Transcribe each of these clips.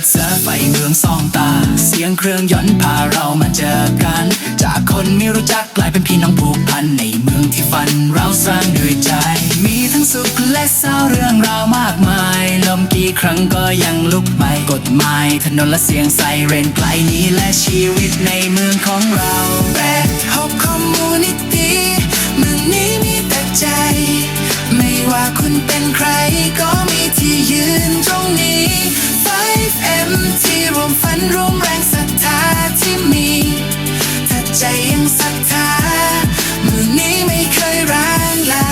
ดเสือไฟเมืองสองตา เสียงเครื่องยนต์พาเรามาเจอกัน จากคนไม่รู้จักกลายเป็นพี่น้องผูกพันในเมืองที่ฝันเราสร้างด้วยใจ มีทั้งสุขและเศร้าเรื่องราวมากมาย ลมกี่ครั้งก็ยังลุกไหม่กฎหมายถนนและเสียงไซเรนไกลนี้และชีวิตในเมืองของเราแปดหกคอมมูนิตี้เมืองนี้มีแต่ใจ ไม่ว่าคุณเป็นใครก็มีที่ยืนตรงนี้ 5M ที่รวมฝันรวมแรงศรัทธาที่มี ถ้าใจยังศรัทธามือนี้ไม่เคยร้างลา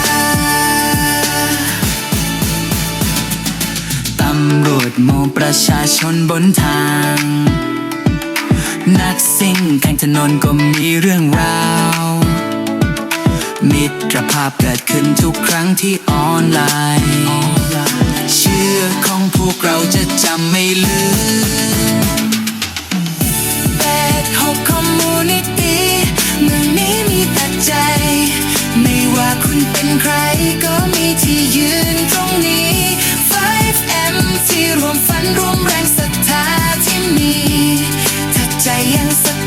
ตำรวจมองประชาชนบนทาง นักซิ่งแข่งถนนก็มีเรื่องราว มิตรภาพเกิดขึ้นทุกครั้งที่ออนไลน์ Sunset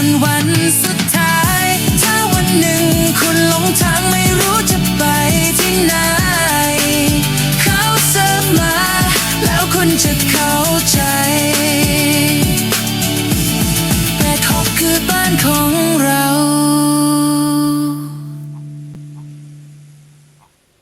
จนวันสุดท้าย